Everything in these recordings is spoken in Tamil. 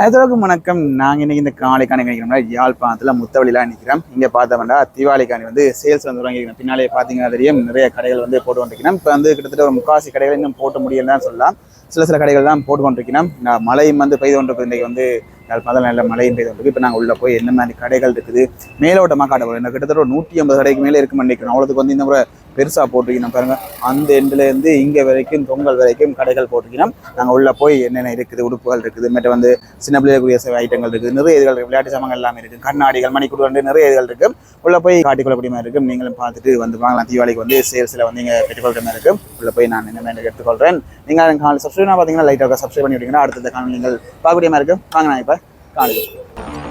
அனைவருக்கும் வணக்கம். நாங்கள் இன்னைக்கு இந்த காலைக்கான நினைக்கிறோம்னா யாழ்ப்பாணத்தில் முத்தவழிலாம் நிற்கிறோம் இங்கே பார்த்தோம்னா தீபாவளிக்காணி வந்து சேல்ஸ் வந்து தொடங்கிக்கிறோம் பின்னாலே பார்த்தீங்கன்னா தெரியும் நிறைய கடைகள் வந்து போட்டு வந்துருக்கணும் இப்போ வந்து கிட்டத்தட்ட ஒரு முக்காசி கடைகள் இன்னும் போட்டு முடியலன்னு சொல்லலாம். சில சில கடைகள் தான் போட்டு கொண்டிருக்கணும் நான் மழையும் வந்து பெய்து கொண்டிருக்கு இன்றைக்கு வந்து யாழ்ப்பாணத்தில் நல்ல மழையும் பெய்து கொண்டிருக்கு. இப்போ நாங்கள் உள்ளே போய் என்ன மாதிரி கடைகள் இருக்குது மேலோட்டமாக காட்ட போகிறோம் கிட்டத்தட்ட ஒரு நூற்றி ஐம்பது கடைக்கு மேலே இருக்குன்னு நினைக்கிறோம். அவ்வளோத்துக்கு வந்து இந்த முறை பெருசாக போட்டிருக்கணும் பாருங்கள் அந்த எண்ட்லேருந்து இங்கே வரைக்கும் தொங்கல் வரைக்கும் கடைகள் போட்டிருக்கணும். நாங்கள் உள்ளே போய் என்னென்ன இருக்குது உடுப்புகள் இருக்குது மற்ற வந்து சின்ன பிள்ளைகளுக்குரிய சில ஐட்டங்கள் இருக்குது நிறைய இதுகள் விளையாட்டு சாமான்கள் எல்லாமே இருக்குது கண்ணாடிகள் மணிக்கூடு வந்து நிறைய இதுகள் இருக்குது. உள்ளே போய் காட்டிக்கொள்ளக்கூடிய மாதிரி இருக்கும். நீங்களும் பார்த்துட்டு வந்து வாங்கலாம். தீபாவளிக்கு வந்து சேல்ஸில் வந்து இங்கே பெற்றுக்கொள்கிற மாதிரி இருக்கும். உள்ளே போய் நான் என்ன மாதிரி எடுத்துக்கொள்கிறேன் நீங்கள் காலை சப்ஸ்கிரைப் பார்த்தீங்கன்னா லைட்டாக சப்ஸ்கிரைப் பண்ணி விட்டீங்கன்னா அடுத்த காலம் நீங்கள் பார்க்கக்கூடிய மாதிரி இருக்கும். வாங்க நான் இப்போ காலையில்.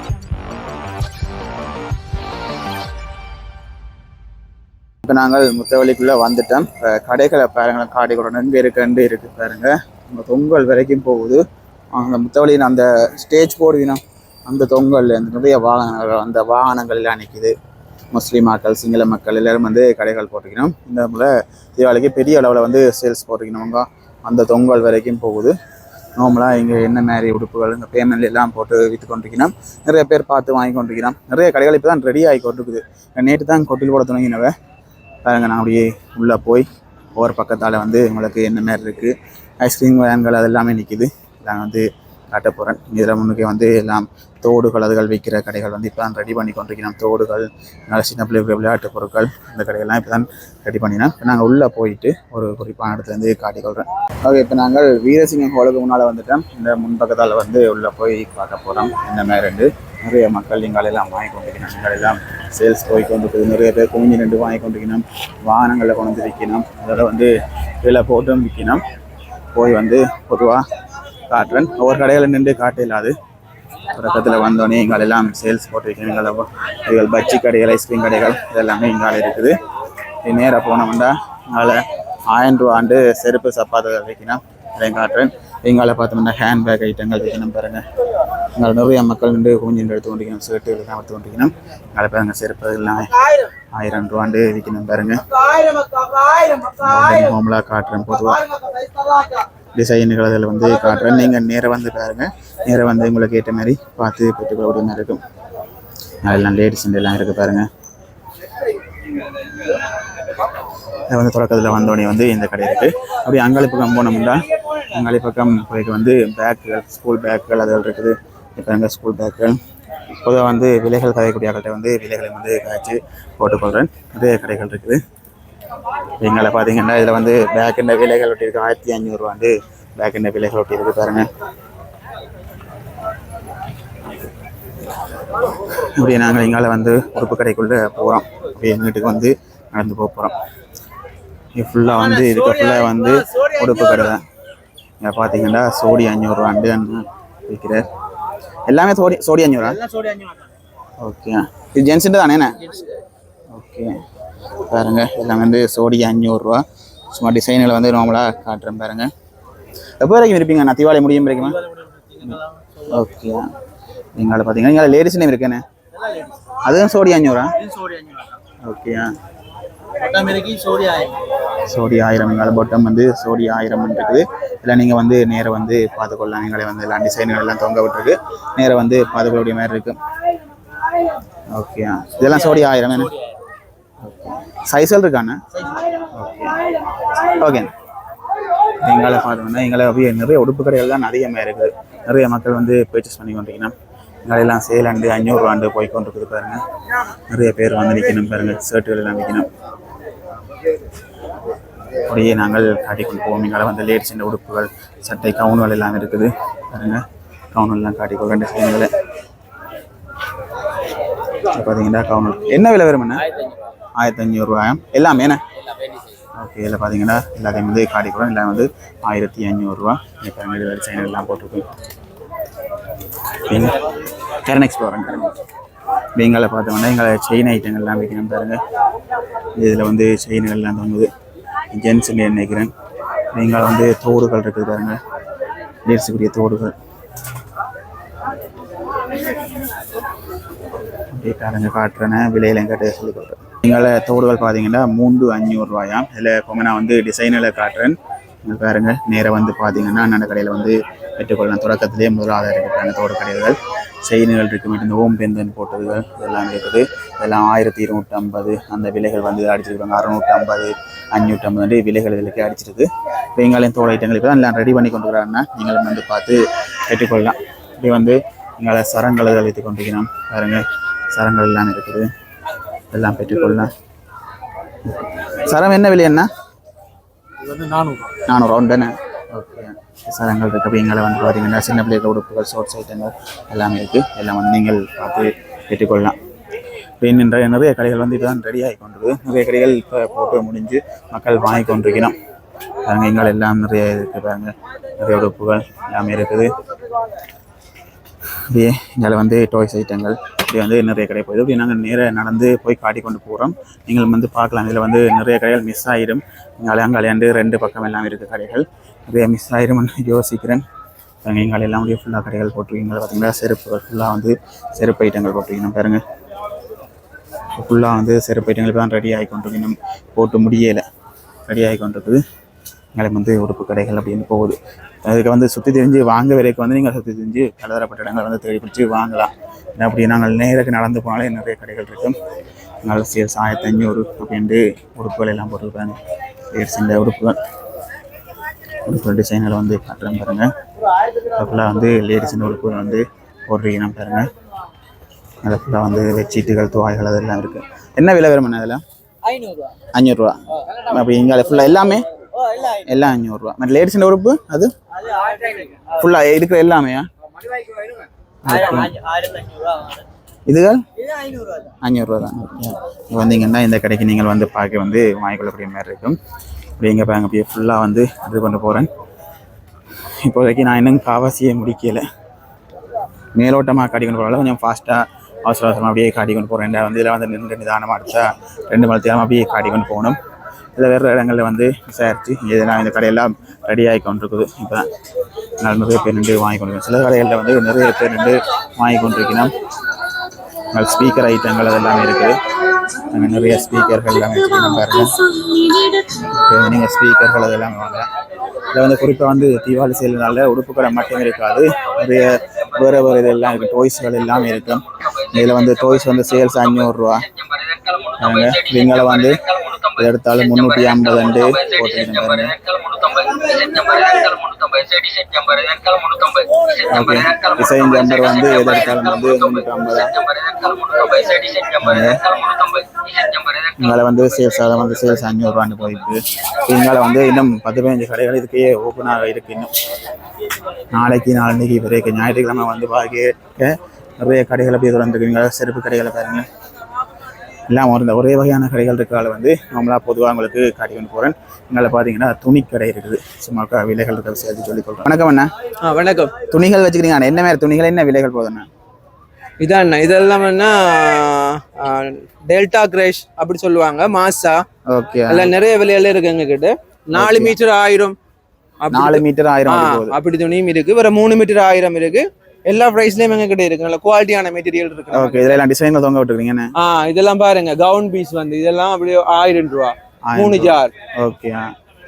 இப்போ நாங்கள் முத்தவழிக்குள்ளே வந்துட்டோம். இப்போ கடைகளை பாருங்கள் காடைகளோட நன்கு இருக்குன்னு இருக்கு பாருங்க. நம்ம தொங்கல் வரைக்கும் போகுது. அந்த முத்தவழியின் அந்த ஸ்டேஜ் போடுவீங்கன்னா அந்த தொங்கல் அந்த நிறைய வாகனங்கள் அந்த வாகனங்கள் எல்லாம் நிற்கிது முஸ்லீம் மக்கள் சிங்கள மக்கள் எல்லோரும் வந்து கடைகள் போட்டுக்கணும். இந்த போல் தீபாவளிக்கு பெரிய அளவில் வந்து சேல்ஸ் போட்டுக்கணுங்க. அந்த தொங்கல் வரைக்கும் போகுது. நார்மலாக இங்கே என்ன மாதிரி உடுப்புகள் இந்த பேமெண்ட் எல்லாம் போட்டு விற்று கொண்டிருக்கணும் நிறைய பேர் பார்த்து வாங்கி கொண்டிருக்கிறோம். நிறைய கடைகள் இப்போ தான் ரெடி ஆகி கொண்டிருக்குது. நேற்று தான் கொட்டில் போட தொடங்கினவ. பாருங்கள் நான் அப்படியே உள்ளே போய் ஒவ்வொரு பக்கத்தால் வந்து உங்களுக்கு என்ன மாதிரி இருக்குது ஐஸ்கிரீம் வேன்கள் அது எல்லாமே நிற்கிது நான் வந்து காட்ட போகிறேன் இதில் முன்னுக்கு வந்து எல்லாம் தோடுகள் அதுகள் விற்கிற கடைகள் வந்து இப்போ தான் ரெடி பண்ணி கொண்டிருக்கிறோம். தோடுகள் நல்ல சின்ன பிள்ளை விளையாட்டு பொருட்கள் அந்த கடைகள்லாம் இப்போ தான் ரெடி பண்ணினோம் இப்போ நாங்கள் உள்ளே போயிட்டு ஒரு குறிப்பான இடத்துலேருந்து காட்டிக்கொள்கிறேன் ஓகே இப்போ நாங்கள் வீரசிங்கம் ஹோலுக்கு முன்னால் வந்துட்டோம். இந்த முன்பக்கத்தால் வந்து உள்ளே போய் பார்க்க போகிறோம் இந்த மாதிரி ரெண்டு நிறைய மக்கள் எங்களெல்லாம் வாங்கி கொண்டிருக்கணும் எங்களெல்லாம் சேல்ஸ் போய் கொண்டிருக்குது நிறைய பேர் குமிஞ்சி நின்று வாங்கி கொண்டிருக்கணும் வாகனங்களில் கொண்டு வந்து விற்கணும் அதோட வந்து விலை போட்டும் விற்கணும் போய் வந்து பொதுவாக காட்டுறேன். ஒவ்வொரு கடையில் நின்று காட்ட இல்லாது தொடக்கத்தில் வந்தோடனே எங்களெல்லாம் சேல்ஸ் போட்டிருக்கணும் எங்களை எங்கள் பஜ்ஜி கடைகள் ஐஸ்கிரீம் கடைகள் இதெல்லாமே இங்கால இருக்குது. நேராக போனோம்னா எங்களை ஆயிரம் ரூபாண்டு செருப்பு சப்பாத்துகள் வைக்கணும் அதையும் காட்டுறேன். எங்களை பார்த்தோம்னா ஹேண்ட்பேக் ஐட்டங்கள் வைக்கணும் பாருங்கள் இங்கே நிறைய மக்கள் நின்று கொஞ்சம் எடுத்து கொண்டிருக்கணும். ஷர்ட்டு எல்லாம் எடுத்து கொண்டிருக்கணும். எங்களை பாருங்கள் செருப்பு எல்லாம் ஆயிரம் ரூபாண்டு விற்கணும் பாருங்க. ஹோம்லாம் காட்டுறேன் பொதுவாக டிசைனுகள் அதில் வந்து காட்டுறேன். நீங்கள் நேராக வந்து பாருங்கள் நேராக வந்து உங்களுக்கு ஏற்ற மாதிரி பார்த்து பெற்றுக்கொள்ளக்கூடிய மாதிரி இருக்கும். அதெல்லாம் லேடிஸ் எல்லாம் இருக்குது பாருங்கள் வந்து தொடக்கத்தில் வந்தோடனே வந்து இந்த கடை இருக்குது அப்படியே அங்காளி போனோம்னா அங்காளி பக்கம் போய்க்கு வந்து பேக்குகள் ஸ்கூல் பேக்குகள் அதெல்லாம் இருக்குது. இப்போ எங்கள் ஸ்கூல் பேக்குகள் பொதுவாக வந்து விலைகள் கதைக்கூடிய ஆட்கள்கிட்ட வந்து விலைகளை வந்து காய்ச்சி போட்டுக்கொள்கிறேன் நிறைய கடைகள் இருக்குது. எங்களை பார்த்தீங்கன்னா இதில் வந்து பேக்கின்ற விலைகள் ஒட்டி இருக்கு ஆயிரத்தி பேக் என்ன விலைகள் ஒட்டி பாருங்கள் இப்படி நாங்கள் எங்களை வந்து உறுப்பு கடைக்குள்ளே போகிறோம் அப்படியே வீட்டுக்கு வந்து நடந்து போக போகிறோம் இது ஃபுல்லாக வந்து இதுக்கு ஃபுல்லாக வந்து உடுப்பு கடை தான் இங்கே பார்த்தீங்கன்னா சோடி அஞ்சூறுவாண்டு அண்ணன் விற்கிறார் எல்லாமே சோடி சோடி அஞ்சூறா ஓகே. இது ஜென்ஸுட்டு தானே ஓகே. பாருங்க எல்லாம் வந்து சோடி அஞ்சூறுரூவா சும்மா டிசைனில் வந்து நார்மலாக காட்டுறேன் பாருங்க. எப்போ வரைக்கும் இருப்பீங்க? நான் தீபாவளி முடியும் வரைக்குமா? ஓகே. எங்களை பார்த்தீங்கன்னா இங்கே லேடிஸ் நேம் இருக்கேனே? அதுவும் சோடி அஞ்சூறா ஓகே. சோடி ஆயிரம். எங்களால் பொட்டம் வந்து சோடி ஆயிரம் இருக்குது. இல்லை நீங்கள் வந்து நேராக வந்து பார்த்துக்கொள்ளலாம். எங்களை வந்து எல்லாம் டிசைன்கள் எல்லாம் தொங்க விட்டுருக்கு. நேராக வந்து பார்த்துக்கொள்ளக்கூடிய மாதிரி இருக்கு. ஓகே இதெல்லாம் சோடி ஆயிரம் என்ன சைஸ்கள் இருக்காண்ணா? ஓகே ஓகே எங்களை பார்த்தோம்னா எங்களை அப்படியே நிறைய உடுப்பு கடைகள் தான் அதிகமாக இருக்குது நிறைய மக்கள் வந்து பர்ச்சேஸ் பண்ணி கொண்டிருக்கீங்கன்னா எங்களையெல்லாம் சேலாண்டு அஞ்சூறுவாண்டு போய் கொண்டிருக்குது பாருங்கள் நிறைய பேர் வந்து நிற்கணும் பாருங்கள் ஷர்ட்டுகள் எல்லாம் நிற்கணும் அப்படியே நாங்கள் காட்டிக்கொண்டு போவோம். எங்களை வந்து லேடிஸ் இந்த உடுப்புகள் சட்டை கவுன்கள் எல்லாம் இருக்குது. பாருங்க கவுன் எல்லாம் காட்டிக்கொள்ள ரெண்டு சைன்களை பார்த்தீங்கன்னா கவுன் என்ன விலை வருமாண்ணா ஆயிரத்தி அஞ்சூறுரூவாயம் எல்லாமே என்ன? ஓகே இதில் பார்த்தீங்கன்னா எல்லாத்தையும் வந்து காட்டிக்கூட எல்லாம் வந்து ஆயிரத்தி அஞ்சூறுரூவா இப்போ வேறு சைன் எல்லாம் போட்டிருக்கு. கரண்ட் எக்ஸ்ப்ளோரன் பெங்கால பார்த்தோம்னா எங்களை செயின் ஐட்டங்கள்லாம் வைக்கணும் பாருங்க. இதில் வந்து செயின்கள்லாம் தோணுது தொங்குது. நினைக்கிறேன் பெங்கால வந்து தோடுகள் இருக்குது பாருங்க. லேடிஸுக்குரிய தோடுகள். அப்படியே பாருங்க காட்டுறேன்னு விலையில காட்ட சொல்லி கொடுக்குறேன். எங்களை தோடுகள் பார்த்தீங்கன்னா மூன்று அஞ்சூறுரூவாயாம் இதில் இப்போ நான் வந்து டிசைனில் காட்டுறேன். இங்க பாருங்க நேராக வந்து பார்த்தீங்கன்னா அண்ணன் கடையில் வந்து பெற்றுக்கொள்ளலாம். தொடக்கத்திலே முதலாவது இருக்கிறாங்க தோடு கடைகள். செயின்கள் இருக்கு. இந்த ஓம் பெந்தன் போட்டதுகள் இதெல்லாம் இருக்குது. இதெல்லாம் ஆயிரத்தி இருநூற்றி ஐம்பது அந்த விலைகள் வந்து அடிச்சிருக்காங்க. அறுநூற்றி ஐம்பது அஞ்சூற்றி ஐம்பது விலைகள் விலைக்கு அடிச்சிருக்கு. வெங்காயம் தோட ஐட்டங்கள் இப்போ எல்லாம் ரெடி பண்ணி கொண்டு வராங்கன்னா நீங்களும் வந்து பார்த்து பெற்றுக்கொள்ளலாம் இப்படி வந்து எங்களை சரங்களை வைத்து கொண்டிருக்கிறோம். பாருங்க சரங்கள் எல்லாம் இருக்குது. எல்லாம் பெற்றுக்கொள்ளலாம். சரம் என்ன விலை என்ன நானூறு நானூறு ரவுண்ட் தானே ஓகே. சரங்கள் இருக்கு. அப்படி எங்களை வந்து பார்த்தீங்கன்னா சின்ன பிள்ளைகள் உடுப்புகள் ஷார்ட்ஸ் ஐட்டங்கள் எல்லாமே இருக்குது எல்லாம் வந்து நீங்கள் பார்த்து கேட்டுக்கொள்ளலாம். இப்போ இன்னும் நிறைய கடைகள் வந்து இப்போ தான் ரெடி ஆகி கொண்டிருக்கு நிறைய கடைகள் இப்போ போட்டு முடிஞ்சு மக்கள் வாங்கி கொண்டிருக்கிறோம். பாருங்கள் எங்கள் எல்லாம் நிறைய இருக்குது பாருங்க. நிறைய உடுப்புகள் எல்லாமே இருக்குது. அப்படியே இங்கே வந்து டாய்ஸ் ஐட்டங்கள் இப்படி வந்து நிறைய கடை போகுது. இப்படி நாங்கள் நேராக நடந்து போய் காட்டி கொண்டு போகிறோம் நீங்கள் வந்து பார்க்கலாம். இதில் வந்து நிறைய கடைகள் மிஸ் ஆயிடும். இங்கே அலையாண்டு ரெண்டு பக்கம் எல்லாம் இருக்குது கடைகள். நிறைய மிஸ் ஆயிரும்னு. யோசிக்கிறேன் பாருங்க எங்களை எல்லாம் முடியும் ஃபுல்லாக கடைகள் போட்டிருக்கீங்க. பார்த்தீங்கன்னா செருப்பு ஃபுல்லாக வந்து செருப்பு ஐட்டங்கள் போட்டிருக்கணும் பாருங்கள் ஃபுல்லாக வந்து செருப்பு ஐட்டங்கள் தான் ரெடி ஆகி கொண்டிருக்கணும் போட்டு முடியலை. ரெடி ஆகி கொண்டிருக்குது. எங்களுக்கு வந்து உடுப்பு கடைகள் அப்படின்னு போகுது. அதுக்கு வந்து சுற்றி தெரிஞ்சு வாங்க வரைக்கும் வந்து நீங்கள் சுற்றி தெரிஞ்சு பலதரப்பட்ட இடங்கள் வந்து தேடி பிடிச்சி வாங்கலாம். இல்லை அப்படி நாங்கள் நேருக்கு நடந்து போனாலே நிறைய கடைகள் இருக்கும். நல்ல சேல்ஸ் ஆயிரத்தி ஐநூறு அப்படின்ட்டு உடுப்புகள் எல்லாம் போட்டிருப்பாங்க. சேல்ஸ் இந்த உடுப்புகள். உடுப்பு டிசைனில் வந்து காட்டுறேன் பாருங்க. ஃபுல்லாக வந்து லேடிஸின் உடுப்பு வந்து போடுறீங்கன்னா பாருங்க. அது ஃபுல்லாக வந்து பெட்ஷீட்டுகள் துவாய்கள் அதெல்லாம் இருக்குது என்ன விலை வரும் அதில் அஞ்சூறுரூவா அப்படி இங்கே ஃபுல்லாக எல்லாமே? எல்லாம் அஞ்சூறுரூவா மற்ற லேடிஸின் உறுப்பு அது? ஃபுல்லாக இருக்கிற எல்லாமே? இதுகள்? அஞ்சூறுரூவா தான். இப்போ வந்தீங்கன்னா இந்த கடைக்கு நீங்கள் வந்து பார்க்க வந்து வாங்கிக்கொள்ளக்கூடிய மாதிரி இருக்கும். இப்படி எங்கே பாருங்க அப்படியே ஃபுல்லாக வந்து இது பண்ண போகிறேன் இப்போதைக்கு நான் இன்னும் காவாசியை முடிக்கலை. மேலோட்டமாக காட்டி கொண்டு போகல கொஞ்சம் ஃபாஸ்ட்டாக அவசர அவசரமாக அப்படியே காட்டி கொண்டு போகிறேன் வந்து இதில் வந்து நின்று நிதானமாக எடுத்தா ரெண்டு மணி நேரம் அப்படியே காட்டி கொண்டு போகணும். இதில் வேறு இடங்களில் வந்து விசாரித்து இதெல்லாம் இந்த கடையெல்லாம் ரெடி ஆகி கொண்டிருக்குது. இப்போ நான் நிறைய பேர் நின்று வாங்கி கொண்டிருக்கேன் சில கடைகளில் வந்து நிறைய பேர் நின்று வாங்கி கொண்டிருக்கணும். ஸ்பீக்கர் ஐட்டங்கள் அதெல்லாமே இருக்குது. அங்கே நிறைய ஸ்பீக்கர்கள் எல்லாமே வச்சுக்கணும் பாருங்க. நீங்கள் ஸ்பீக்கர்கள் அதெல்லாம் வாங்கலாம் இதில் வந்து குறிப்பாக வந்து தீபாவளி சேல்னால உடுப்புக்கடை மட்டும் இருக்காது. நிறைய வேறு வேறு இதெல்லாம் இருக்குது டாய்ஸ்கள் எல்லாமே இருக்கும் இதில் வந்து டாய்ஸ் வந்து சேல்ஸ் அஞ்சூறுரூவா அவங்க இவங்களை வந்து இதை எடுத்தாலும் முந்நூற்றி ஐம்பது ஓகே. டிசைன் ஜம்பர் வந்து எது எடுத்தாலும் வந்து முந்நூற்றி ஐம்பது. இங்கே வந்து சேல்ஸ் அதை வந்து சேல்ஸ் அஞ்சூறுரூவான்னு போயிருக்கு. இங்கே வந்து இன்னும் பத்து பதினஞ்சு கடைகள் இதுக்கே ஓப்பனாக இருக்கு இன்னும். நாளைக்கு நாளைக்கு வரைக்கும் ஞாயிற்றுக்கிழமை வந்து பார்க்க நிறைய கடைகள் அப்படியே திறந்துருக்குங்க செருப்பு கடைகளை பாருங்க. எல்லாம் ஒரு ஒரே வகையான கடைகள் இருக்கிறதால வந்து நம்மளா பொதுவாக உங்களுக்கு காட்டி கொண்டு போகிறேன் இங்கே பார்த்தீங்கன்னா துணி கடை இருக்குது. சும்மா விலைகள் இருக்கிற சேர்த்து சொல்லி சொல்கிறேன் வணக்கம் அண்ணா. ஆ வணக்கம். துணிகள் வச்சுக்கிறீங்க என்ன மாதிரி துணிகள் என்ன விலைகள் போகுதுண்ணா இதான் இதெல்லாம் என்ன டெல்டா கிரேஷ் அப்படி சொல்லுவாங்க. மாசா. ஓகே எல்லாம் நிறைய விலையில இருக்கு எங்க கிட்ட நாலு மீட்டர் ஆயிரம். நாலு மீட்டர் ஆயிரம் அப்படி துணியும் இருக்கு. வேற மூணு மீட்டர் ஆயிரம் இருக்கு. எல்லா பிரைஸ்லயும் எங்க கிட்ட இருக்கு. நல்ல குவாலிட்டியான மெட்டீரியல் இருக்கு ஓகே இதில் எல்லாம் டிசைன்கள் தொங்க விட்டுருக்கீங்கண்ணே ஆ இதெல்லாம் பாருங்க. கவுன் பீஸ் வந்து இதெல்லாம் அப்படியே ஆயிரம் ரூபா. மூணு ஜார் ஓகே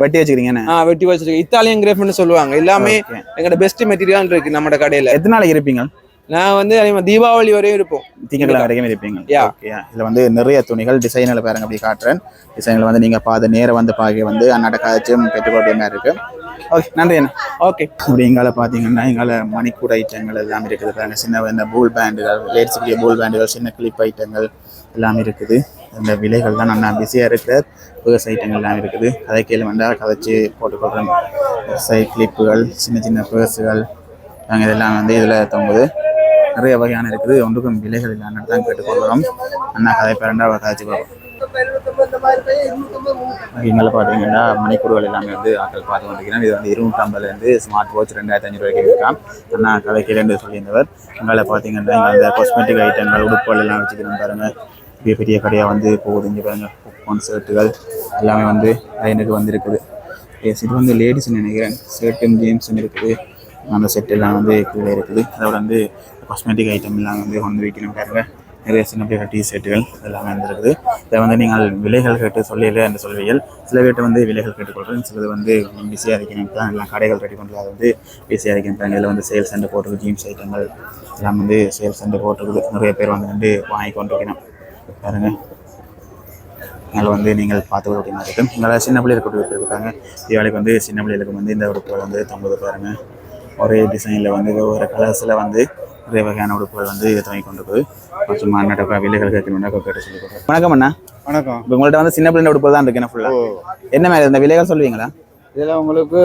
வெட்டி வச்சுக்கிறீங்கண்ணே ஆ வெட்டி வச்சிருக்கேன். இத்தாலியன் கிரேஃப்னு சொல்லுவாங்க. எல்லாமே. எங்கட பெஸ்ட் மெட்டீரியல் இருக்கு நம்ம கடையில. எத்தனை நாளைக்கு இருப்பீங்க? நான் வந்து அதே மாதிரி தீபாவளி வரையும் இருப்போம். திங்கட்கிழமை வரைக்கும் இருப்பீங்க. ஓகே இதில் வந்து நிறைய துணிகள் டிசைனில் பாருங்க அப்படி காட்டுறேன். டிசைனில் வந்து நீங்கள் பார்த்து நேரம் வந்து பார்க்க வந்து அன்னாட காய்ச்சும் பெற்றுக்கொள்ள மாதிரி இருக்கு. ஓகே நன்றி அண்ணா. ஓகே அப்படி எங்கால பார்த்தீங்கன்னா எங்கால மணிக்கூட ஐட்டங்கள் எல்லாம் இருக்குது பாருங்க. சின்ன இந்த பூல் பேண்டுகள் லேடிஸுக்குரிய பூல் பேண்டுகள் சின்ன கிளிப் ஐட்டங்கள் எல்லாம் இருக்குது. இந்த விலைகள் தான் நல்லா பிஸியாக இருக்கிற பேர்ஸ் ஐட்டங்கள் எல்லாம் இருக்குது. கதை கேள்வி வந்தால் கதைச்சி போட்டுக்கொள்கிறேன் சை கிளிப்புகள் சின்ன சின்ன பேர்ஸுகள் நாங்கள் இதெல்லாம் வந்து இதில் தொங்குது. நிறைய வகையான இருக்குது. ஒன்றுக்கும் விலைகள் இல்லாமல் தான் கேட்டுக்கொள்ளலாம் அண்ணா கதை பேரண்டா கதைச்சி பார்ப்போம் இங்கே பார்த்தீங்கன்னா மணிக்கூறுகள் எல்லாமே வந்து ஆட்கள் பார்த்து கொண்டிருக்கிறேன் இது வந்து இருநூற்றம்பதுலேருந்து ஸ்மார்ட் வாட்ச் ரெண்டாயிரத்தி அஞ்சு ரூபாய்க்கு இருக்கான் அண்ணா கதைக்கு ரெண்டு சொல்லியிருந்தவர். இங்கே பார்த்தீங்கன்னா இங்கே அந்த காஸ்மெட்டிக் ஐட்டங்கள் உடுப்புகள் எல்லாம் வச்சுக்கிறோம் பாருங்க. பெரிய பெரிய கடையாக வந்து போகுது இங்கே பாருங்கள் பாப்கார்ன் ஷர்ட்டுகள் எல்லாமே வந்து லைனுக்கு வந்திருக்குது. எஸ் இது வந்து லேடிஸ்னு நினைக்கிறேன். ஷர்ட்டும் ஜீன்ஸும் இருக்குது. அந்த செட் எல்லாம் வந்து கீழே இருக்குது. அதோட வந்து காஸ்மெட்டிக் ஐட்டம் எல்லாம் வந்து வந்து வைக்கணும். நிறைய சின்ன பிள்ளைகள் டீ ஷர்ட்டுகள் எல்லாமே வந்துருக்குது. இதை வந்து நீங்கள் விலைகள் கேட்டு சொல்லல என்று சொல்வீர்கள். சில பேர்கிட்ட வந்து விலைகள் கேட்டுக்கொள்கிறேன். சிலது வந்து பிஸியாக இருக்கணும் தான் எல்லாம் கடைகள் ரெடி பண்ணுறது அது வந்து பிஸியாக இருக்கணும் இதில் வந்து சேல்ஸ் சென்டர் போட்டிருக்கு. ஜீன்ஸ் ஐட்டங்கள் எல்லாம் வந்து சேல்ஸ் சென்டர் போட்டிருக்குது. நிறைய பேர் வந்து நின்று வாங்கி கொண்டிருக்கணும் பாருங்க. அதில் வந்து நீங்கள் பார்த்து அப்படின்னா இருக்கும். இங்கே சின்ன பிள்ளைகளுக்கு உடுப்பு இருக்காங்க. தீபாவளிக்கு வந்து சின்ன பிள்ளைகளுக்கு வந்து இந்த உடுப்புகள் வந்து தம்பது பாருங்க. ஒரே டிசைனில் வந்து ஒவ்வொரு கலர்ஸில் வந்து நிறைய வகையான உடுப்புகள் வந்து துவங்கி கொண்டு சும்மா நடக்க விலைகள் கேட்கணும்னா கேட்டு சொல்லி கொடுக்குறேன். வணக்கம் அண்ணா. வணக்கம். இப்போ உங்கள்ட்ட வந்து சின்ன பிள்ளை உடுப்பு தான் இருக்கு ஃபுல்லாக என்ன மாதிரி இந்த விலைகள் சொல்லுவீங்களா? இதில் உங்களுக்கு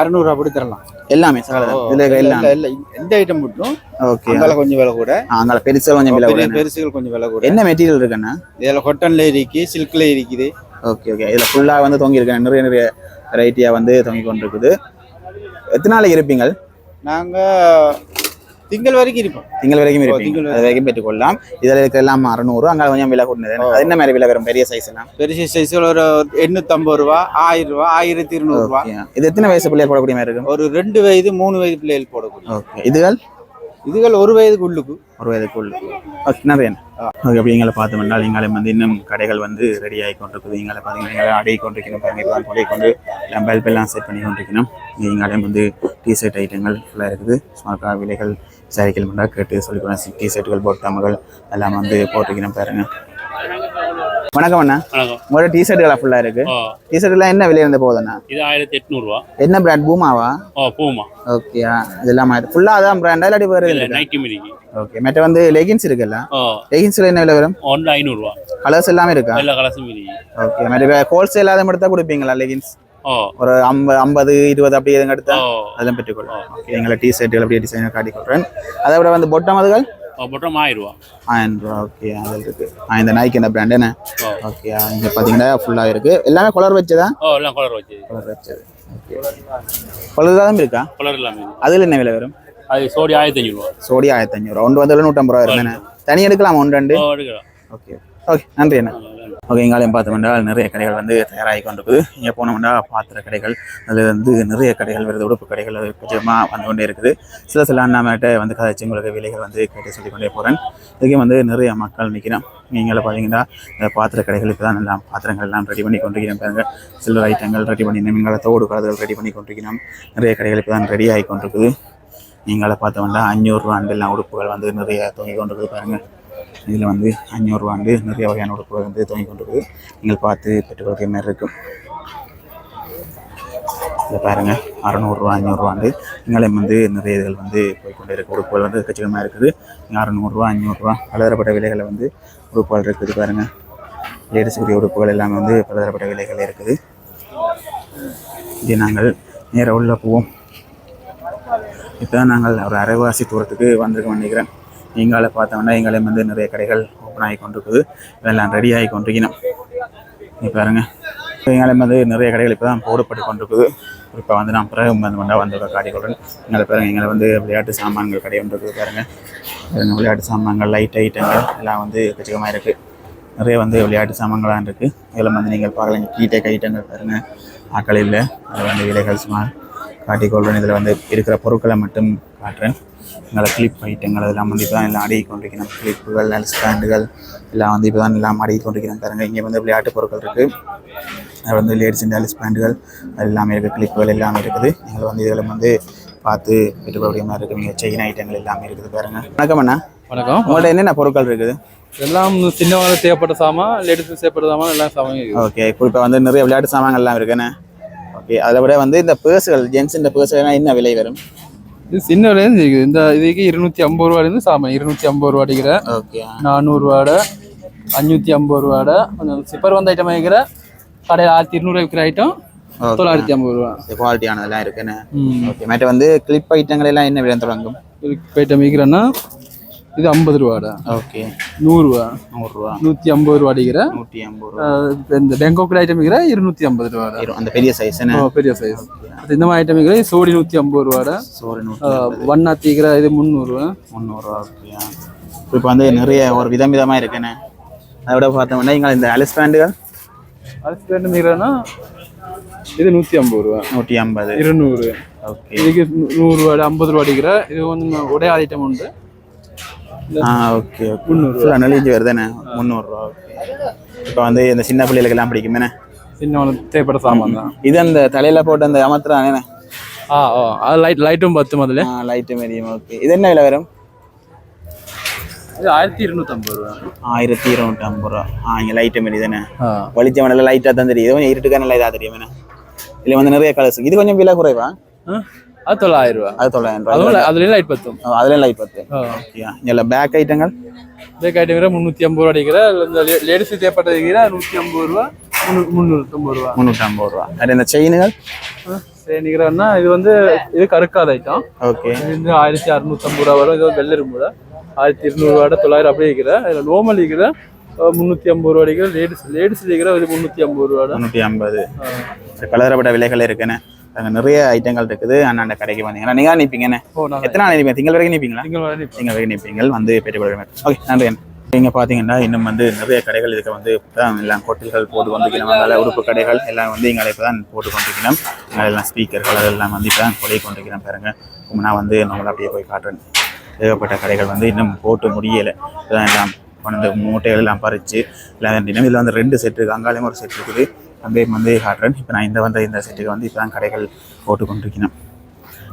அறுநூறு அப்படி தரலாம் எல்லாமே சகல இதில் எல்லாம். இல்ல எந்த ஐட்டம் மட்டும். ஓகே. அங்கால கொஞ்சம் விலை கூட. அங்கே பெருசாக கொஞ்சம் விலை கூட. பெருசுகள் கொஞ்சம் விலை கூட. என்ன மெட்டீரியல் இருக்குண்ணா இதில் கொட்டன்ல இருக்கு சில்க்ல இருக்குது. Okay okay. இதில் ஃபுல்லாக வந்து தொங்கி இருக்கேன் நிறைய நிறைய வெரைட்டியாக வந்து தொங்கி கொண்டு இருக்குது எத்தனை நாளைக்கு இருப்பீங்க நாங்க திங்கள் வரைக்கும் இருப்போம். திங்கள் வரைக்கும் திங்கள் அது வரைக்கும். பெற்றுக்கொள்ளலாம். இதில் இருக்க எல்லாம் அறநூறு. அங்கே கொஞ்சம் விலை கூட்டினது. அது என்ன மாதிரி விலை வரும்? பெரிய சைஸ் எல்லாம்? பெரிய சைஸ்கள் ஒரு எண்ணூத்தம்பது ரூபா ஆயிரம் ரூபா ஆயிரத்தி இருநூறு ரூபா. Okay. இது எத்தனை வயசு பிள்ளைய போடக்கூடிய மாதிரி இருக்கும்? ஒரு ரெண்டு வயது மூணு வயது பிள்ளைகள் போடக்கூடிய. இதுகள்? இதுகள் ஒரு வயதுக்கு உள்ளுக்கு. ஒரு வயதுக்குள் ஓகே நிறைய ஓகே அப்படி எங்களை பார்த்தோம்னா எங்களை வந்து இன்னும் கடைகள் வந்து ரெடி ஆகி கொண்டிருக்குது. எங்களை பார்த்தீங்கன்னா எங்களை அடை கொண்டிருக்கணும். பாருங்க இப்போ கொண்டே எல்லாம் பல்ப் எல்லாம் செட் பண்ணி கொண்டிருக்கணும். எங்களை வந்து டிஷர்ட் ஐட்டங்கள் ஃபுல்லாக இருக்குது. சுமார் விலைகள் விசாரிக்கல் பண்ணா கேட்டு சொல்லிக்கிறோம் டிஷர்ட்டுகள் பொட்டாமகள் எல்லாம் வந்து போட்டிருக்கணும் பாருங்க. வணக்கம் அண்ணா. உங்களோட டிஷர்ட்டுகளா ஃபுல்லாக இருக்கு. ஓ டிஷர்ட்லாம் என்ன விலை இருந்து போகுதுண்ணா? இது ஆயிரத்தி எட்நூறுவா. என்ன பிராண்ட் பூமாவா? பூமா. ஓகேயா இதெல்லாம் ஃபுல்லாக அதான் பிராண்டா இல்லாட்டி வேறு நைட்டி ஓகே மற்ற வந்து லெகின்ஸ் இருக்குல்ல? லெகின்ஸில் என்ன விலை வரும்? ஒன்று ஐநூறுரூவா கலர்ஸ் எல்லாமே இருக்கா? எல்லா மிரிக்கு ஓகே மற்ற ஹோல்சேல் அதை மட்டும் தான் கொடுப்பீங்களா லெகின்ஸ் ஒரு ஐம்பது ஐம்பது இருபது அப்படி எதுங்க எடுத்தா அதெல்லாம் பெற்றுக்கொள்ளும் ஓகே. எங்களை டி ஷர்ட்டுகள் அப்படியே டிசைனாக காட்டி கொடுறேன் அதை விட வந்து பொட்டம் அதுகள்? பொட்டம் ஆயிரம் ரூபா. ஆயிரம் ரூபா ஓகே அது இருக்கு. ஆ இந்த நாய்க்கு இந்த பிராண்ட் என்ன? ஓகே இங்கே பார்த்தீங்கன்னா ஃபுல்லாக இருக்கு. எல்லாமே கலர் வச்சதா? ஓ எல்லாம் கலர் வச்சு கலர் வச்சது ஓகே தான் இருக்கா? கலர் எல்லாமே. அதில் என்ன விலை வரும்? அது சோடி ஆயிரத்தி அஞ்சூறுவா சோடி ஆயிரத்தி அஞ்சூறு ஒன்று வந்து நூற்றம்பது ரூபா என்ன தனி? எடுக்கலாம் ஒன்று ரெண்டு? ஓகே ஓகே நன்றி அண்ணா. ஓகே பார்த்தோம்னா நிறைய கடைகள் வந்து தயாராகி கொண்டிருக்குது. இங்கே போனோம்னா பாத்திர கடைகள் அதில் வந்து நிறைய கடைகள் வருது உடுப்பு கடைகள் கொஞ்சமாக வந்து கொண்டே இருக்குது. சில சில அண்ணாமேட்ட வந்து கதைச்சு உங்களுக்கு விலைகள் வந்து கேட்டு சொல்லி கொண்டே போகிறேன் இதுக்கு வந்து நிறைய மக்கள் நிற்கிறோம். நீங்கள பார்த்தீங்கன்னா இந்த பாத்திர கடைகளுக்கு தான் எல்லாம் பாத்திரங்கள் எல்லாம் ரெடி பண்ணி கொண்டிருக்கிறோம் பாருங்கள் சில்வர் ஐட்டங்கள் ரெடி பண்ணி நீங்கள தோடு கலர்கள் ரெடி பண்ணி கொண்டிருக்கிறோம். நிறைய கடைகளுக்கு தான் ரெடி ஆகி கொண்டிருக்குது. நீங்கள பார்த்தோம்னா அஞ்சூறுரூவா எல்லாம் உடுப்புகள் வந்து நிறைய தொங்கி கொண்டிருக்குது பாருங்கள் இதில் வந்து அஞ்சூறுவாண்டு நிறைய வகையான உடுப்புகள் வந்து துவங்கி கொண்டிருக்கு நீங்கள் பார்த்து பெற்றுக்கொள்கிற மாதிரி இருக்கும். இதை பாருங்கள் அறநூறுரூவா அஞ்சூறுவாண்டு இங்கேயும் வந்து நிறைய இதுகள் வந்து போய்கொண்டே இருக்குது உடுப்புகள் வந்து கச்சிதமாக இருக்குது. அறநூறுரூவா அஞ்சூறுரூவா பலதரப்பட்ட விலைகளை வந்து உடுப்புகள் இருக்குது. பாருங்கள் லேடிஸுக்குரிய உடுப்புகள் எல்லாமே வந்து பலதரப்பட்ட விலைகள் இருக்குது. இது நாங்கள் நேராக உள்ள போவோம். இப்போ நாங்கள் ஒரு அரைவாசி தூரத்துக்கு வந்திருக்கோம் நினைக்கிறேன். எங்களை பார்த்தோம்னா எங்களையும் வந்து நிறைய கடைகள் ஓப்பன் ஆகி கொண்டிருக்குது. இதெல்லாம் ரெடி ஆகி கொண்டிருக்கணும் நீ பாருங்க. எங்களையும் வந்து நிறைய கடைகள் இப்போ தான் போடப்பட்டு கொண்டிருக்குது. இப்போ வந்து நான் பிறகு வந்து கொண்டா வந்து காட்டிக்கொள்கிறேன் எங்களை பாருங்க எங்களை வந்து விளையாட்டு சாமான்கள் கடை ஒன்று இருக்குது பாருங்க. விளையாட்டு சாமான்கள் லைட் ஐட்டங்கள் எல்லாம் வந்து எக்கச்சக்கமாக இருக்குது நிறைய வந்து விளையாட்டு சாமான்களாக இருக்குது இதில் வந்து நீங்கள் பார்க்கலாம். கீட்டேக் ஐட்டங்கள் பாருங்கள் ஆக்கள் இல்லை. அதில் வந்து விலைகள் சுமார் காட்டிக்கொள்கிறேன் இதில் வந்து இருக்கிற பொருட்களை மட்டும் காட்டுறேன். எங்களை கிளிப் ஐட்டங்கள் அதெல்லாம் வந்து இப்போ தான் எல்லாம் அடுக்கி கொண்டிருக்கிறோம். கிளிப்புகள் ஸ்டாண்டுகள் எல்லாம் வந்து இப்போ தான் எல்லாம் அடுக்கி கொண்டிருக்கிறோம் பாருங்க. இங்கே வந்து விளையாட்டு பொருட்கள் இருக்குது அது வந்து லேடிஸ் அண்ட் ஸ்பேண்டுகள் அது எல்லாமே இருக்குது கிளிப்புகள் எல்லாமே இருக்குது. நீங்கள் வந்து இதில் வந்து பார்த்து பெற்றுக்கொள்ள மாதிரி இருக்குது நீங்கள் செயின் ஐட்டங்கள் எல்லாமே இருக்குது பாருங்க. வணக்கம் அண்ணா. வணக்கம். உங்கள்ட்ட என்னென்ன பொருட்கள் இருக்குது? எல்லாம் சின்னவங்க தேவைப்பட்ட சாமான் லேடிஸ் தேவைப்பட்ட சாமான் எல்லாம் சாமான் ஓகே இப்போ இப்போ வந்து நிறைய விளையாட்டு சாமான்கள்லாம் இருக்குண்ணே. ஓகே அதை விட வந்து இந்த பேர்ஸுகள் ஜென்ஸ் இந்த பேர்ஸுகள் என்ன விலை வரும்? இது சின்ன விலையிலேருந்து இருக்குது. இந்த இதுக்கு இருநூத்தி ஐம்பது ரூபாயிலேருந்து சாமான். இருநூத்தி ஐம்பது ரூபா அடிக்கிற. ஓகே. நானூறுவாட அஞ்சூற்றி ஐம்பது ரூபாட கொஞ்சம் சிப்பர் வந்த ஐட்டம் வைக்கிற. கடையில் ஆயிரத்தி இருநூறு விற்கிற ஐட்டம் தொள்ளாயிரத்தி ஐம்பது ரூபா. குவாலிட்டியானதெல்லாம் இருக்குண்ணே ம். ஓகே. மற்ற வந்து கிளிப் ஐட்டங்கள் எல்லாம் என்ன விலை தொடங்கும் இதுக்கு ஐட்டம் விற்கிறேன்னா இது ஐம்பது ரூபாடா? ஓகே. நூறுரூவா நூறுரூவா நூற்றி ஐம்பது ரூபா அடிக்கிற? நூற்றி ஐம்பது ரூபா. இந்த பெங்கோக்கில் ஐட்டம் விற்கிற இருநூத்தி ஐம்பது இரு- அந்த பெரிய சைஸ் பெரிய சைஸ் இந்த மாதிரி ஐட்டம் விற்கிற சோடி நூற்றி ஐம்பது ரூபாடா? நூற்றி வண்ணா தீக்கிற இது முந்நூறுரூவா முந்நூறுரூவா ஓகேயா இப்போ வந்து நிறைய ஒரு விதம் விதமாக இருக்குண்ணே. அதை விட பார்த்தோம்னா இங்கே இந்த அலிஸ் பேண்டுகள் அதுக்கு ரெண்டு மீறனா இது நூற்றி ஐம்பது ரூபா. நூற்றி ஐம்பது. இருநூறு. ஓகே. இதுக்கு நூ- நூறு ரூபா ஐம்பது ரூபா அடிக்கிற இது வந்து ஒரே ஐட்டம் உண்டு. ஆ ஓகே ஃபுல்லாக நெளிஞ்சு வருதுண்ணே முந்நூறுரூவா இப்போ வந்து இந்த சின்ன பிள்ளைகளுக்கெல்லாம் பிடிக்குமேண்ணே சின்ன சாமான் தான். இது அந்த தலையில போட்டு அந்த ஆ ஓ அது லைட் லைட்டும் பத்து முதல்ல. லைட்டு மீடியம் ஓகே இது என்ன விலை வரும்? இது ஆயிரத்தி இருநூத்தம்பது ரூபா. ஆயிரத்தி இருநூற்றி ஐம்பது ரூபா. ஆ இங்கே லைட்டு மாரி தானே? நல்லா லைட்டாக தான் கொஞ்சம் இருட்டுக்கான லைட்டாக தெரியும் இதில் வந்து நிறைய கலர்ஸ் இது கொஞ்சம் விலை குறைவா? அது தொள்ளாயிரம் ரூபா. அது தொள்ளாயிரம் ரூபா அதுவும் அதுலேயும் லைட் பத்தும். அதுலேயும் லைட் பத்து. ஓகே இதில் பேக் ஐட்டங்கள் இதே கேட்டகரி முந்நூற்றி ஐம்பது ரூபா அடிக்கிற இந்த லேடிஸ் தேவைப்பட்ட அடிக்கிற நூற்றி ஐம்பது ரூபா முந்நூ- முந்நூற்றம்பது ரூபா. முந்நூற்றி ஐம்பது ரூபா. அது இந்த செயினுகள் சரி நிற்கிறேன்னா இது வந்து இது கருக்காத ஐட்டம் ஓகே இது வந்து ஆயிரத்தி அறுநூத்தம்பது ரூபா வரும். இது வெள்ளை இரும்பு ஆயிரத்தி இருநூறுவாட தொள்ளாயிரம் அப்படியே இருக்கிற இதில் நோமல் இருக்கிற முந்நூற்றி ஐம்பது ரூபா அடிக்கிற லேடிஸ் லேடிஸ் இருக்கிற இது முந்நூற்றி ஐம்பது ரூபாட முந்நூற்றி ஐம்பது. கலரப்பட்ட விலைகள் இருக்குண்ணே அங்கே நிறைய ஐட்டங்கள் இருக்குது. அண்ணாண்ட கடைக்கு வந்தீங்கன்னா நீங்கள் நிற்பீங்கண்ணே எத்தனை நாள் நிற்பீங்க திங்கள் வரைக்கும் நிற்பீங்களா நீங்கள் வர நீங்கள் வரைக்கும் நிற்பீங்கள் வந்து பெற்றுக்கொள்ள ஓகே நன்றி இங்கே பார்த்தீங்கன்னா இன்னும் வந்து நிறைய கடைகள் இதுக்கு வந்து எல்லாம் கொட்டில்கள் போட்டு கொண்டிருக்கணும் நல்ல உடுப்பு கடைகள் எல்லாம் வந்து எங்களை இப்போ தான் போட்டு கொண்டிருக்கணும் எங்களை எல்லாம் ஸ்பீக்கர்கள் அதெல்லாம் வந்து இப்போ தான் கொலை கொண்டிருக்கிறேன் பாருங்க. நான் வந்து நம்மளை அப்படியே போய் காட்டுறேன். ஏகப்பட்ட கடைகள் வந்து இன்னும் போட்டு முடியலை. இதான் எல்லாம் கொண்டு மூட்டைகள் எல்லாம் பறித்து எல்லாம் தினம் இதில் வந்து ரெண்டு செட் இருக்குது அங்காலையும் ஒரு செட் இருக்குது. அப்படியே வந்து காட்டுறேன். இப்போ நான் இந்த வந்த இந்த செட்டுக்கு வந்து இப்போ தான் கடைகள் போட்டு கொண்டிருக்கிறேன்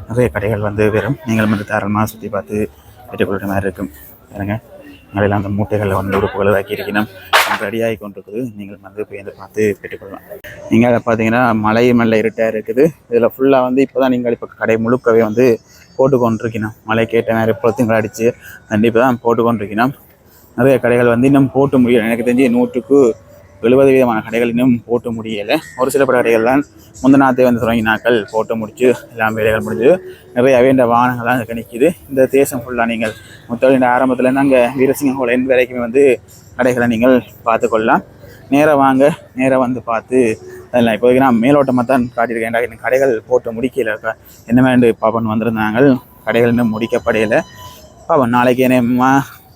நிறைய கடைகள் வந்து வெறும் நீங்கள் வந்து தாராளமாக சுற்றி பார்த்து பெற்றுக்கொள்கிற மாதிரி இருக்கும். பாருங்க. அதில் அந்த மூட்டைகளில் வந்து உறுப்புகளை ஆக்கியிருக்கணும் ரெடியாகி கொண்டிருக்குது. நீங்கள் வந்து போய் வந்து பார்த்து பெற்றுக்கொள்ளலாம் நீங்கள் அதை பார்த்தீங்கன்னா மலை மெல்ல இருட்டாக இருக்குது. இதில் ஃபுல்லாக வந்து இப்போ தான் நீங்கள் இப்போ கடை முழுக்கவே வந்து போட்டு கொண்டிருக்கணும் மழை கேட்ட நேரம் பொழுத்துங்களை அடித்து கண்டிப்பாக தான் போட்டு கொண்டிருக்கணும் நிறைய கடைகள் வந்து இன்னும் போட்டு முடியல. எனக்கு தெரிஞ்சு நூற்றுக்கு எழுபது விதமான கடைகள் இன்னும் போட்டு முடியலை. ஒரு சில பல கடைகள் தான் முந்தநாத்தே வந்து தொடங்கினாக்கள் போட்டு முடிச்சு எல்லாம் வேலைகள் முடிஞ்சு நிறைய வேண்ட வாகனங்கள்லாம் இங்கே நிற்கிது இந்த தேசம் ஃபுல்லாக நீங்கள் முத்தலின் ஆரம்பத்துலேருந்து அங்கே வீரசிங்க ஹோலன் வரைக்குமே வந்து கடைகளை நீங்கள் பார்த்துக்கொள்ளலாம் நேராக வாங்க நேராக வந்து பார்த்து அதெல்லாம் இப்போதைக்கு நான் மேலோட்டமாக தான் காட்டியிருக்கேன். ஏன்டா கடைகள் போட்டு முடிக்கல. என்ன வேண்டு பாப்பன் வந்திருந்தாங்க? கடைகள் இன்னும் முடிக்கப்படையில பாப்பன் நாளைக்கு என்ன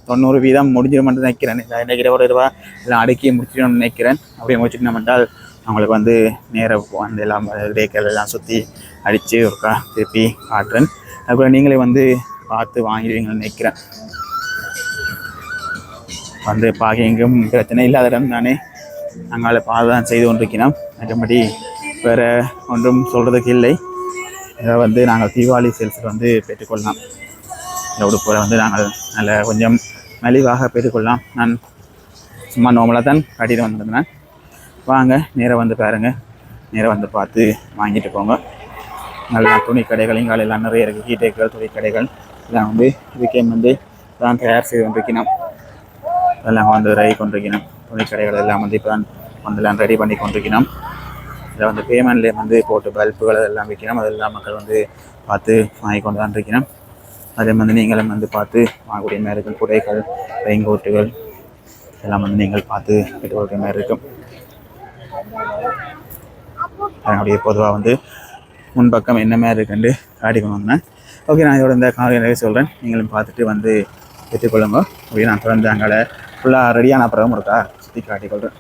தொண்ணூறு வீதம் முடிஞ்சிடும் நினைக்கிறேன். இல்லை நினைக்கிற ஒரு ரூபா எல்லாம் அடுக்கி முடிச்சிடணும்னு நினைக்கிறேன். அப்படியே முடிச்சிட்டோம் என்றால் அவங்களுக்கு வந்து நேராக வந்து எல்லாம் ரேக்கல் எல்லாம் சுற்றி அடித்து ஒருக்கா திருப்பி காட்டுறேன். அதுக்கப்புறம் நீங்களே வந்து பார்த்து வாங்கிடுவீங்கன்னு நினைக்கிறேன். வந்து பாகியங்கும் பிரச்சனை இல்லாத இடம் தானே. நாங்கள் பாதான் செய்து கொண்டிருக்கிறோம். மற்றபடி வேறு ஒன்றும் சொல்கிறதுக்கு இல்லை. இதை வந்து நாங்கள் தீபாவளி சேல்ஸில் வந்து பெற்றுக்கொள்ளலாம். இந்த உடுப்புகளை வந்து நாங்கள் நல்ல கொஞ்சம் மலிவாக பெற்றுக்கொள்ளலாம். நான் சும்மா நார்மலாக தான் கட்டிட்டு வந்திருந்தேன். வாங்க நேராக வந்து பாருங்கள் நேராக வந்து பார்த்து வாங்கிட்டு போங்க. நல்லா துணி கடைகளையும் காலையில் நிறைய இருக்குது ஹீட்டேக்கள் துணி கடைகள். எல்லாம் வந்து இதுக்கே வந்து தான் தயார் செய்து கொண்டிருக்கணும் இதெல்லாம் வந்து ரெடி கொண்டிருக்கணும் துணி கடைகள் எல்லாம் வந்து இப்போ தான் வந்து எல்லாம் ரெடி பண்ணி கொண்டிருக்கணும் இதில் வந்து பேமெண்ட்லேயே வந்து போட்டு பல்புகள் அதெல்லாம் விற்கணும் அதெல்லாம் மக்கள் வந்து பார்த்து வாங்கி கொண்டு தான் இருக்கணும் அதே வந்து நீங்களும் வந்து பார்த்து வாங்கக்கூடிய மாதிரி இருக்கும். குடைகள் ரெயின்கோட்டுகள் எல்லாம் வந்து நீங்கள் பார்த்து பெற்றுக்கொள்கிற மாதிரி இருக்கும். அதனுடைய பொதுவாக வந்து முன்பக்கம் என்ன மாதிரி இருக்குன்னு காட்டி கொண்டு வந்தேன் ஓகே நான் இதோட இந்த காலை நிறைய சொல்கிறேன் நீங்களும் பார்த்துட்டு வந்து பெற்றுக்கொள்ளுங்க ஓகே நான் தொடர்ந்து அங்கே ஃபுல்லாக ரெடியான பிறகு இருக்கா சுற்றி காட்டிக்கொள்கிறேன்.